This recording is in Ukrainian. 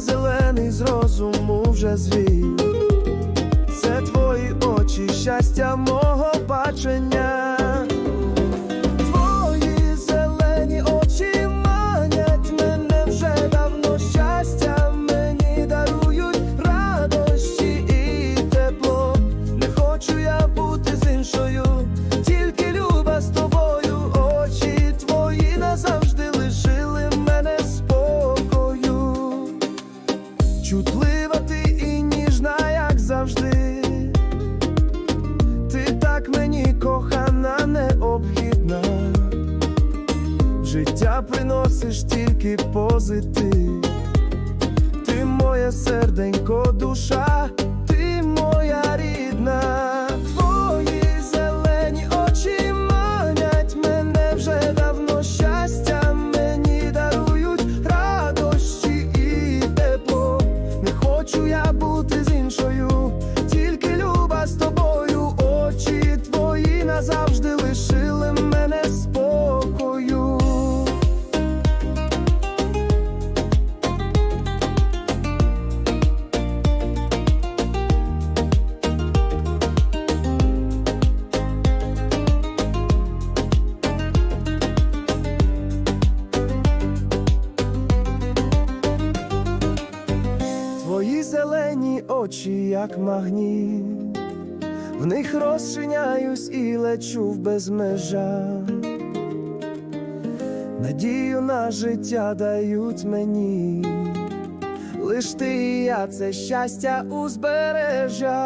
зелений з розуму вже звів. Життя приносиш тільки позитив. Ти моє серденько, душа, очі, як магніт, в них розчиняюсь і лечу в безмежа. Надію на життя дають мені, лиш ти і я це щастя узбережа.